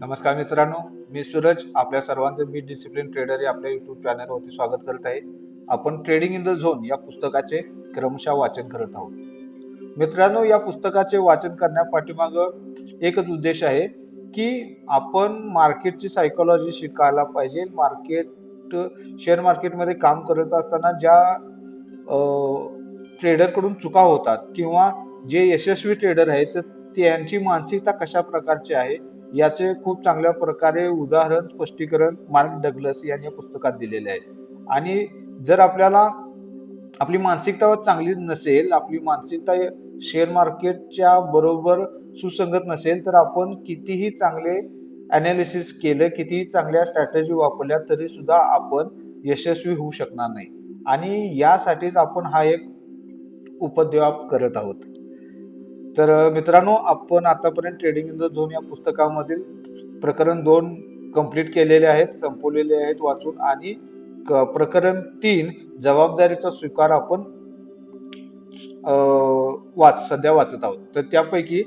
नमस्कार मित्रांनो मी सूरज आपल्या सर्वांचं मी डिसिप्लिन ट्रेडर या आपल्या युट्यूब चॅनलवरती स्वागत करत आहे. आपण ट्रेडिंग इन द झोन या पुस्तकाचे क्रमशः वाचन करत आहोत. मित्रांनो या पुस्तकाचे वाचन करण्यापाठीमाग एकच उद्देश आहे की आपण मार्केटची सायकोलॉजी शिकायला पाहिजे. मार्केट शेअर मार्केटमध्ये काम करत असताना ज्या ट्रेडरकडून चुका होतात किंवा जे यशस्वी ट्रेडर आहेत तर त्यांची मानसिकता कशा प्रकारची आहे याचे खूप चांगल्या प्रकारे उदाहरण स्पष्टीकरण मार्क डगलस यांनी या पुस्तकात दिलेले आहे. आणि जर आपल्याला आपली मानसिकता चांगली नसेल आपली मानसिकता शेअर मार्केटच्या बरोबर सुसंगत नसेल तर आपण कितीही चांगले अनालिसिस केलं कितीही चांगल्या स्ट्रॅटेजी वापरल्या तरी सुद्धा आपण यशस्वी होऊ शकणार नाही. आणि यासाठीच आपण हा एक उपद्व्याप करत आहोत. तर मित्रांनो आपण आतापर्यंत ट्रेडिंग इन द झोन या पुस्तकामधील प्रकरण दोन कंप्लीट केलेले आहेत संपवलेले आहेत वाचून आणि क- प्रकरण तीन जबाबदारीचा स्वीकार आपण वाच सध्या वाचत आहोत. तर त्यापैकी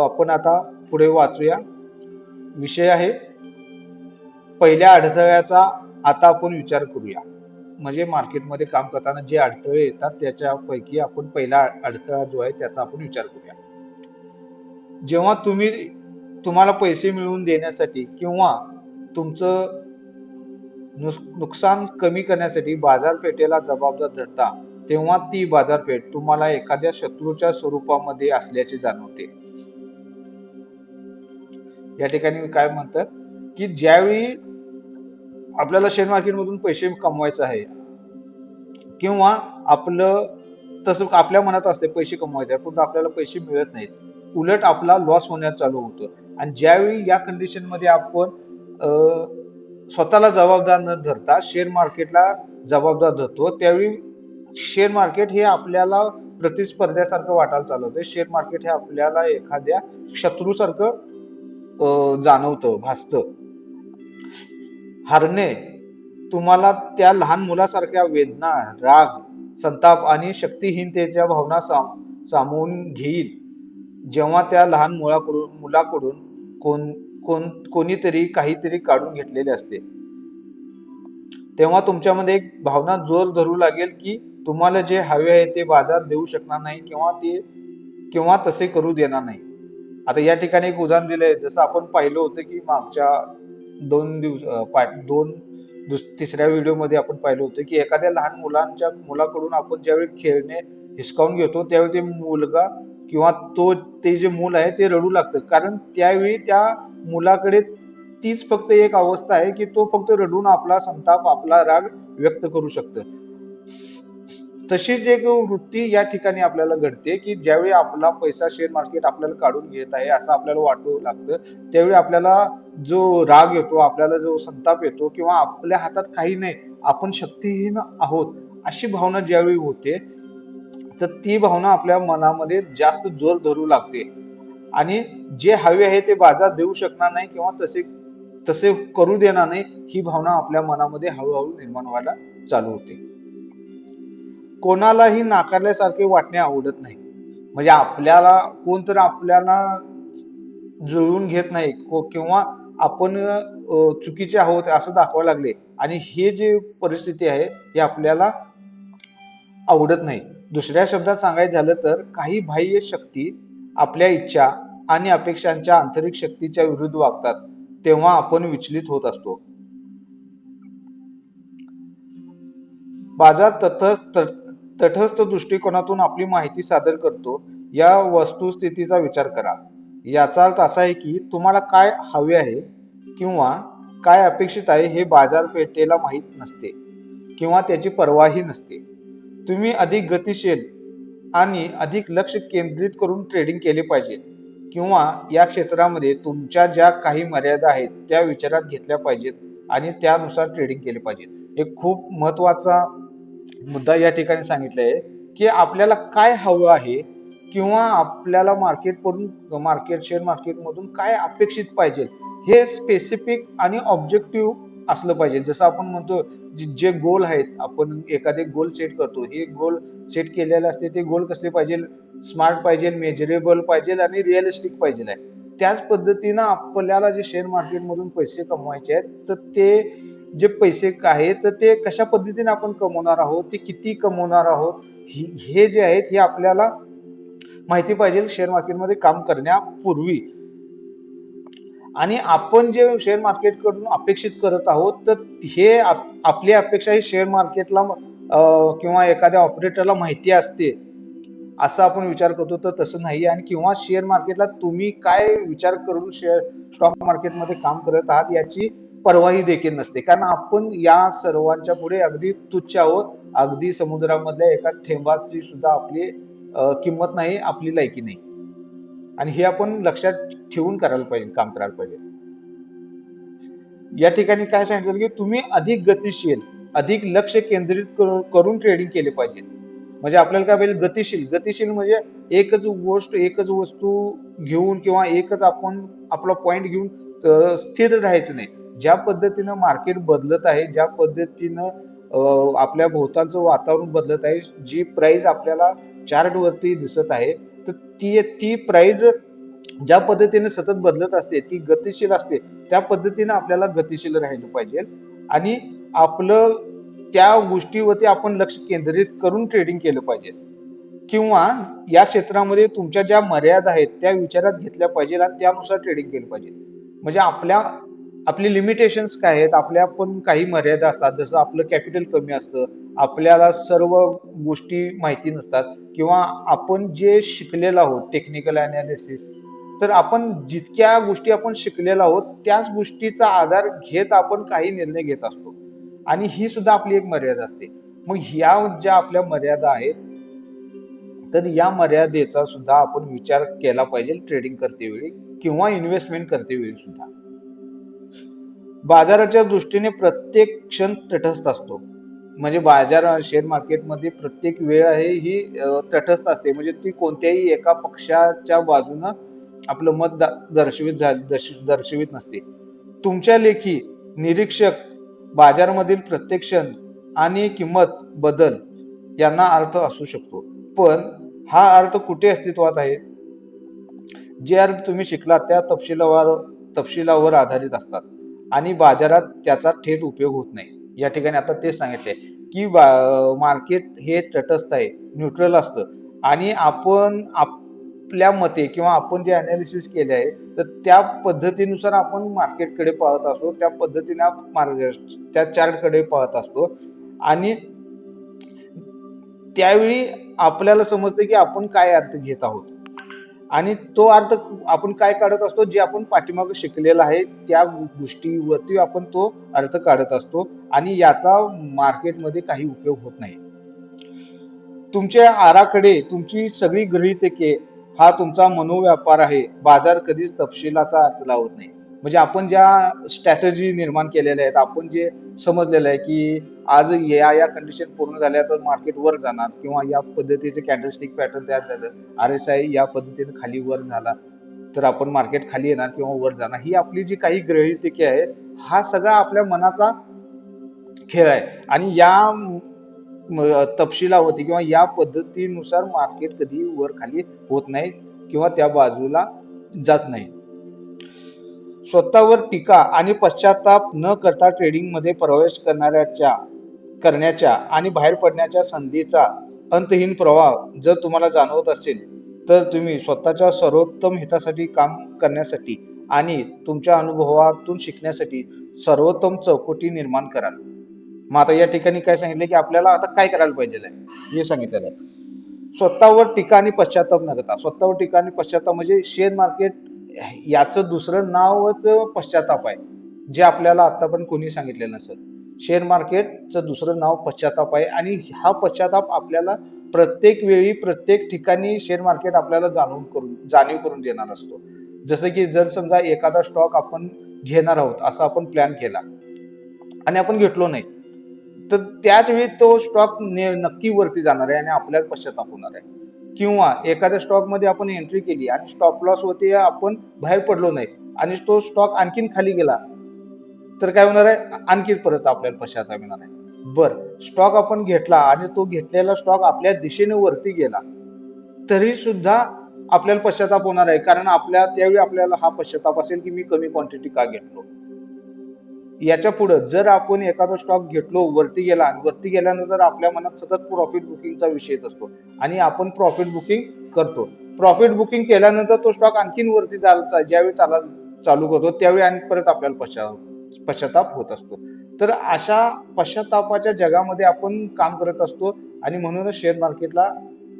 आपण आता पुढे वाचूया. विषय आहे पहिल्या अडथळ्याचा आता आपण विचार करूया. म्हणजे मार्केटमध्ये काम करताना जे अडथळे येतात त्याच्यापैकी आपण पहिला अडथळा जो आहे त्याचा आपण विचार करूया. जेव्हा तुम्ही तुम्हाला पैसे मिळवून देण्यासाठी किंवा तुमचं नुकसान कमी करण्यासाठी बाजारपेठेला जबाबदार धरता तेव्हा ती बाजारपेठ तुम्हाला एखाद्या शत्रूच्या स्वरूपामध्ये असल्याचे जाणवते. या ठिकाणी काय म्हणतात की ज्यावेळी आपल्याला शेअर मार्केटमधून पैसे कमवायचं आहे. किंवा आपलं तसं आपल्या मनात असते पैसे कमवायचे आहे पण आपल्याला पैसे मिळत नाहीत. उलट आपला लॉस होण्यास चालू होतो. आणि ज्यावेळी या कंडिशनमध्ये आपण स्वतःला जबाबदार न धरता शेअर मार्केटला जबाबदार धरतो त्यावेळी शेअर मार्केट हे आपल्याला प्रतिस्पर्ध्यासारखं वाटायला चालू होतं. शेअर मार्केट हे आपल्याला एखाद्या शत्रूसारखं जाणवतं भासतं. हारणे तुम्हाला त्या लहान मुलासारख्या वेदना राग संताप आणि शक्तिहीनतेच्या भावना साम सामावून घेईल. जेव्हा त्या लहान मुलाकडून मुलाकडून कोण कोण कोणीतरी काहीतरी काढून घेतलेले असते. तेव्हा तुमच्यामध्ये एक भावना जोर धरू लागेल की तुम्हाला जे हवे आहे ते बाजार देऊ शकणार नाही किंवा ते किंवा तसे करू देणार नाही. आता या ठिकाणी एक उदाहरण दिलंय. जसं आपण पाहिलं होतं की मागच्या दोन दिवस पा- दोन दुस तिसऱ्या व्हिडिओमध्ये आपण पाहिलं होतं की एखाद्या लहान मुलांच्या मुलाकडून आपण ज्यावेळी खेळणे हिसकावून घेतो त्यावेळी ते मुलगा किंवा तो ते जे मूल आहे ते रडू लागतं. कारण त्यावेळी त्या मुलाकडे तीच फक्त एक अवस्था आहे की तो फक्त रडून आपला संताप आपला राग व्यक्त करू शकतं. तशीच एक वृत्ती या ठिकाणी आपल्याला घडते की ज्यावेळी आपला पैसा शेअर मार्केट आपल्याला काढून घेत आहे असं आपल्याला वाटू लागतं त्यावेळी आपल्याला जो राग येतो आपल्याला जो संताप येतो किंवा आपल्या हातात काही नाही आपण शक्तीहीन आहोत अशी भावना ज्यावेळी होते तर ती भावना आपल्या मनामध्ये जास्त जोर धरू लागते. आणि जे हवे आहे ते बाजार देऊ शकणार नाही किंवा तसे तसे करू देणार नाही ही भावना आपल्या मनामध्ये हळूहळू निर्माण व्हायला चालू होते. कोणालाही नाकारल्यासारखे वाटणे आवडत नाही. म्हणजे आपल्याला कोणतरी आपल्याला जुळवून घेत नाही किंवा आपण चुकीचे आहोत असं दाखवायला लागले. आणि हे जे परिस्थिती आहे हे आपल्याला आवडत नाही. दुसऱ्या शब्दात सांगायचं झालं तर काही बाह्य शक्ती आपल्या इच्छा आणि अपेक्षांच्या आंतरिक शक्तीच्या विरुद्ध वागतात तेव्हा आपण विचलित होत असतो. बाजार तथ तटस्थ दृष्टिकोनातून आपली माहिती सादर करतो. या वस्तुस्थितीचा विचार करा. याचा अर्थ असा आहे की तुम्हाला काय हवे आहे किंवा काय अपेक्षित आहे हे बाजारपेठेला माहीत नसते किंवा त्याची पर्वाही नसते. तुम्ही अधिक गतिशील आणि अधिक लक्ष केंद्रित करून ट्रेडिंग केले पाहिजे किंवा या क्षेत्रामध्ये तुमच्या ज्या काही मर्यादा आहेत त्या विचारात घेतल्या पाहिजेत आणि त्यानुसार ट्रेडिंग केले पाहिजेत. एक खूप महत्त्वाचा मुद्दा या ठिकाणी सांगितला आहे की आपल्याला काय हवं आहे किंवा आपल्याला मार्केटकडून मार्केट शेअर मार्केटमधून काय अपेक्षित पाहिजे हे स्पेसिफिक आणि ऑब्जेक्टिव्ह असलं पाहिजे. जसं आपण म्हणतो जे- जे गोल आहेत आपण एखादे गोल सेट करतो. हे गोल सेट केलेले असते ते गोल कसले पाहिजे? स्मार्ट पाहिजे मेजरेबल पाहिजे आणि रिअलिस्टिक पाहिजे. आहे त्याच पद्धतीनं आपल्याला जे शेअर मार्केटमधून पैसे कमवायचे आहेत तर ते जे पैसे आहे तर ते कशा पद्धतीने आपण कमवणार आहोत? ते किती कमवणार आहोत? हे जे आहेत हे आपल्याला माहिती पाहिजे शेअर मार्केटमध्ये काम करण्यापूर्वी. आणि आपण जे शेअर मार्केटकडून अपेक्षित करत आहोत तर हे आप- आपली अपेक्षा ही शेअर मार्केटला किंवा एखाद्या ऑपरेटरला माहिती असते असा आपण विचार करतो तर तसं नाही. आणि किंवा शेअर मार्केटला तुम्ही काय विचार करून शेअर स्टॉक मार्केटमध्ये काम करत आहात याची परवाही देखील नसते. कारण आपण या सर्वांच्या पुढे अगदी तुच्छ आहोत. अगदी समुद्रामधल्या एका थेंबाची सुद्धा आपली किंमत नाही आपली लायकी नाही. आणि हे आपण लक्षात ठेवून करायला पाहिजे काम करायला पाहिजे. या ठिकाणी काय सांगितलं की तुम्ही अधिक गतिशील अधिक लक्ष केंद्रित करून ट्रेडिंग केले पाहिजे. म्हणजे आपल्याला काय पाहिजे? गतिशील. गतिशील म्हणजे एकच गोष्ट एकच वस्तू घेऊन किंवा एकच आपण आपला पॉइंट घेऊन स्थिर राहायचं नाही. ज्या पद्धतीनं मार्केट बदलत आहे ज्या पद्धतीनं आपल्या भोवतालचं वातावरण बदलत आहे जी प्राइस आपल्याला चार्ट वरती दिसत आहे तर ती ती प्राइस ज्या पद्धतीने सतत बदलत असते ती गतिशील असते त्या पद्धतीने आपल्याला गतिशील राहिलं पाहिजे. आणि आपलं त्या गोष्टीवरती आपण लक्ष केंद्रित करून ट्रेडिंग केलं पाहिजे. किंवा या क्षेत्रामध्ये तुमच्या ज्या मर्यादा आहेत त्या विचारात घेतल्या पाहिजे आणि त्यानुसार ट्रेडिंग केलं पाहिजे. म्हणजे आपल्या आपली लिमिटेशन्स काय आहेत? आपल्या पण काही मर्यादा असतात. जसं आपलं कॅपिटल कमी असतं. आपल्याला सर्व गोष्टी माहिती नसतात. किंवा आपण जे शिकलेलं आहोत टेक्निकल अनालिसिस तर आपण जितक्या गोष्टी आपण शिकलेलो आहोत त्याच गोष्टीचा आधार घेत आपण काही निर्णय घेत असतो. आणि ही सुद्धा आपली एक मर्यादा असते. मग ह्या ज्या आपल्या मर्यादा आहेत तर या मर्यादेचा सुद्धा आपण विचार केला पाहिजे ट्रेडिंग करतेवेळी किंवा इन्व्हेस्टमेंट करतेवेळी सुद्धा. बाजाराच्या दृष्टीने प्रत्येक क्षण तटस्थ असतो. म्हणजे बाजार शेअर मार्केटमध्ये प्रत्येक वेळ आहे ही तटस्थ असते. म्हणजे ती कोणत्याही एका पक्षाच्या बाजूनं आपलं मत दा- दर्शवित दर्श- दर्शवित नसते. तुमच्या लेखी निरीक्षक बाजारमधील प्रत्येक क्षण आणि किंमत बदल यांना अर्थ असू शकतो. पण हा अर्थ कुठे अस्तित्वात आहे? जे अर्थ तुम्ही शिकलात त्या तपशिलावर तपशिलावर आधारित असतात. आणि बाजारात त्याचा थेट उपयोग होत नाही. या ठिकाणी आता तेच सांगितले की मार्केट हे तटस्थ आहे न्यूट्रल असतं. आणि आपण आपल्या मते किंवा आपण जे अनालिसिस केले आहे तर त्या पद्धतीनुसार आपण मार्केटकडे पाहत असतो त्या पद्धतीने मार्ग त्या चार्टकडे पाहत असतो. आणि त्यावेळी आपल्याला समजतं की आपण काय अर्थ घेत आहोत. आणि तो अर्थ आपण काय काढत असतो जे आपण पाठीमागे शिकलेला आहे त्या गोष्टीवरती आपण तो अर्थ काढत असतो आणि याचा मार्केटमध्ये काही उपयोग होत नाही. तुमच्या आराखडे तुमची सगळी गृहितके हा तुमचा मनोव्यापार आहे. बाजार कधीच तपशिलाचा अर्थ लावत नाही. म्हणजे आपण ज्या स्ट्रॅटजी निर्माण केलेल्या आहेत आपण जे समजलेलं आहे की आज या या कंडिशन पूर्ण झाल्या तर मार्केट वर जाणार किंवा या पद्धतीचे कॅन्डलस्टिक पॅटर्न तयार झालं आर एस आय या पद्धतीने खाली वर झाला तर आपण मार्केट खाली येणार किंवा वर जाणार. ही आपली जी काही गृहितके आहे हा सगळा आपल्या मनाचा खेळ आहे. आणि या तपशिलावरती किंवा या पद्धतीनुसार मार्केट कधी वर खाली होत नाही किंवा त्या बाजूला जात नाही. स्वतःवर टीका आणि पश्चाताप न करता ट्रेडिंगमध्ये प्रवेश करणाऱ्याच्या करण्याच्या आणि बाहेर पडण्याच्या संधीचा अंतहीन प्रभाव जर तुम्हाला जाणवत असेल तर तुम्ही स्वतःच्या सर्वोत्तम हितासाठी काम करण्यासाठी आणि तुमच्या अनुभवातून शिकण्यासाठी सर्वोत्तम चौकटी निर्माण कराल. मग आता या ठिकाणी काय सांगितलं की आपल्याला आता काय करायला पाहिजे हे सांगितलेलं आहे. स्वतःवर टीका आणि पश्चाताप न करता स्वतःवर टीका आणि पश्चाताप म्हणजे शेअर मार्केट याचं दुसरं नावच पश्चाताप आहे. जे आपल्याला आतापर्यंत कोणी सांगितलं नसेल. शेअर मार्केटचं दुसरं नाव पश्चाताप आहे आणि हा पश्चाताप आपल्याला प्रत्येक वेळी प्रत्येक ठिकाणी शेअर मार्केट आपल्याला जाणून करून जाणीव करून देणार असतो. जसं की जर समजा एखादा स्टॉक आपण घेणार आहोत असा आपण प्लॅन केला आणि आपण घेतलो नाही तर त्याच वेळी तो स्टॉक नक्की वरती जाणार आहे आणि आपल्याला पश्चाताप होणार आहे. किंवा एखाद्या स्टॉकमध्ये आपण एंट्री केली आणि स्टॉप लॉस होते आपण बाहेर पडलो नाही आणि तो स्टॉक आणखीन खाली गेला तर काय होणार आहे? आणखी परत आपल्याला पश्चाताप येणार आहे. बर स्टॉक आपण घेतला आणि तो घेतलेला स्टॉक आपल्या दिशेने वरती गेला तरी सुद्धा आपल्याला पश्चाताप होणार आहे. कारण आपल्या त्यावेळी आपल्याला हा पश्चाताप असेल की मी कमी क्वांटिटी का घेतलो? याच्या पुढं जर आपण एखादा स्टॉक घेतलो वरती गेला आणि वरती गेल्यानंतर आपल्या मनात सतत प्रॉफिट बुकिंगचा विषय येत असतो आणि आपण प्रॉफिट बुकिंग करतो. प्रॉफिट बुकिंग केल्यानंतर तो स्टॉक आणखीन वरती चाल ज्यावेळी चाला चालू करतो त्यावेळी आणि परत आपल्याला पश्चाताप पश्चाताप होत असतो. तर अशा पश्चातापाच्या जगामध्ये आपण काम करत असतो आणि म्हणूनच शेअर मार्केटला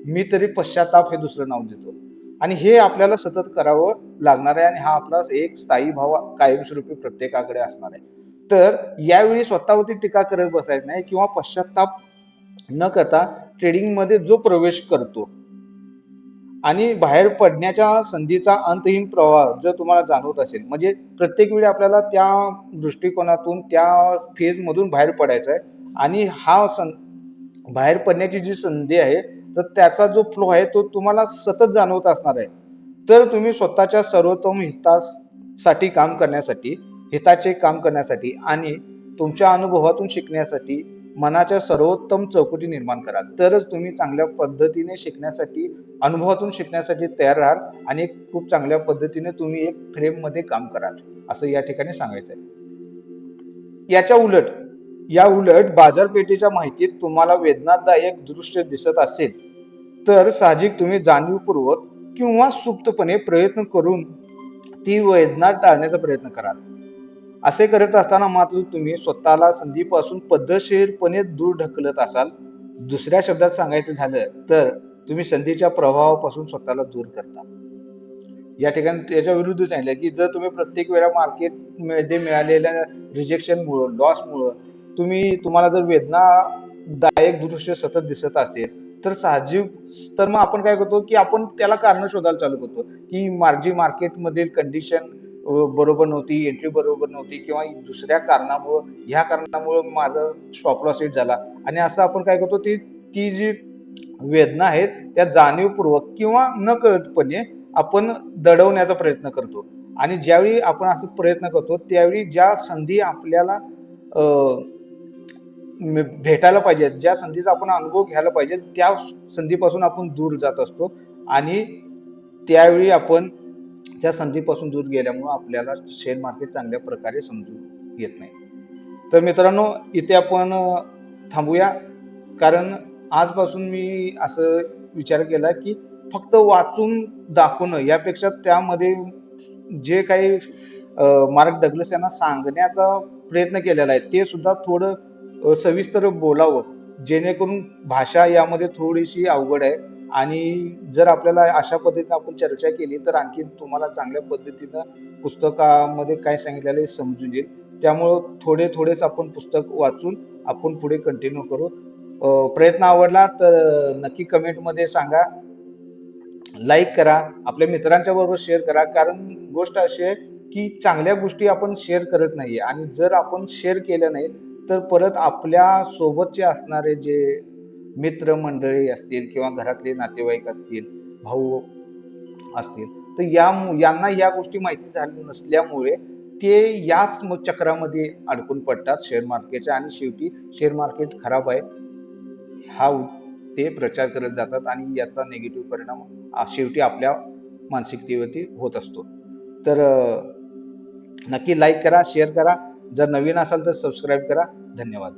मी तरी पश्चाताप हे दुसरं नाव देतो. आणि हे आपल्याला सतत करावं लागणार आहे आणि हा आपला एक स्थायी भाव कायमस्वरूपी प्रत्येकाकडे असणार आहे. तर यावेळी स्वतःवरती टीका करत बसायचं नाही किंवा पश्चाताप न करता ट्रेडिंगमध्ये जो प्रवेश करतो. आणि बाहेर पडण्याच्या संधीचा अंतहीन प्रवाह जर तुम्हाला जाणवत असेल म्हणजे प्रत्येक वेळी आपल्याला त्या दृष्टिकोनातून त्या फेजमधून बाहेर पडायचं आहे. आणि हा सं बाहेर पडण्याची जी संधी आहे तर त्याचा जो फ्लो आहे तो तुम्हाला सतत जाणवत असणार आहे. तर तुम्ही स्वतःच्या सर्वोत्तम हितासाठी काम करण्यासाठी हिताचे काम करण्यासाठी आणि तुमच्या अनुभवातून शिकण्यासाठी मनाच्या सर्वोत्तम चौकटी निर्माण कराल. तरच तुम्ही चांगल्या पद्धतीने शिकण्यासाठी अनुभवातून शिकण्यासाठी तयार राहाल आणि खूप चांगल्या पद्धतीने तुम्ही एक फ्रेममध्ये काम कराल असं या ठिकाणी सांगायचं आहे याच्या उलट या उलट बाजारपेठेच्या माहितीत तुम्हाला वेदनादायक दृश्य दिसत असेल तर साहजिक तुम्ही जाणीवपूर्वक किंवा सुप्तपणे प्रयत्न करून ती वेदना टाळण्याचा प्रयत्न कराल. असे करत असताना मात्र तुम्ही स्वतःला संधीपासून पद्धतशीरपणे दूर ढकलत असाल. दुसऱ्या शब्दात सांगायचं झालं तर तुम्ही संधीच्या प्रभावापासून स्वतःला दूर करता. या ठिकाणी त्याच्या विरुद्ध सांगितलं की जर तुम्ही प्रत्येक वेळा मार्केटमध्ये मिळालेल्या रिजेक्शनमुळं लॉसमुळं तुम्ही तुम्हाला जर वेदनादायक दृश्य सतत दिसत असेल तर साहजिक तर मग आपण काय करतो की आपण त्याला कारण शोधायला चालू करतो की मार्जी मार्केटमधील कंडिशन बरोबर नव्हती एंट्री बरोबर नव्हती किंवा दुसऱ्या कारणामुळं ह्या कारणामुळं माझं स्टॉप लॉस हिट झाला. आणि असं आपण काय करतो ती ती जी वेदना आहेत त्या जाणीवपूर्वक किंवा न कळतपणे आपण दडवण्याचा प्रयत्न करतो. आणि ज्यावेळी आपण असं प्रयत्न करतो त्यावेळी ज्या संधी आपल्याला भेटायला पाहिजेत ज्या संधीचा आपण अनुभव घ्यायला पाहिजे त्या संधीपासून आपण दूर जात असतो. आणि त्यावेळी आपण त्या संधीपासून दूर गेल्यामुळं आपल्याला शेअर मार्केट चांगल्या प्रकारे समजून येत नाही. तर मित्रांनो इथे आपण थांबूया. कारण आजपासून मी असं विचार केला की फक्त वाचून दाखवणं यापेक्षा त्यामध्ये जे काही मार्क डगलस यांना सांगण्याचा प्रयत्न केलेला आहे ते सुद्धा थोडं सविस्तर बोलावं. जेणेकरून भाषा यामध्ये थोडीशी अवघड आहे. आणि जर आपल्याला अशा पद्धतीने आपण चर्चा केली तर आणखी तुम्हाला चांगल्या पद्धतीनं पुस्तकामध्ये काय सांगितलेलं आहे समजून येईल. त्यामुळं थोडे थोडेच आपण पुस्तक वाचून आपण पुढे कंटिन्यू करू. प्रयत्न आवडला तर नक्की कमेंटमध्ये सांगा. लाईक करा. आपल्या मित्रांच्या बरोबर शेअर करा. कारण गोष्ट अशी आहे की चांगल्या गोष्टी आपण शेअर करत नाही आणि जर आपण शेअर केल्या नाही तर परत आपल्या सोबतचे असणारे जे मित्रमंडळी असतील किंवा घरातले नातेवाईक असतील भाऊ असतील तर या यांना या गोष्टी माहिती झाली नसल्यामुळे ते याच चक्रामध्ये अडकून पडतात शेअर मार्केटच्या आणि शेवटी शेअर मार्केट खराब आहे हा ते प्रचार करत जातात आणि याचा निगेटिव्ह परिणाम शेवटी आपल्या मानसिकतेवरती होत असतो. तर नक्की लाईक करा शेअर करा. जर नवीन असाल तर सबस्क्राईब करा. धन्यवाद.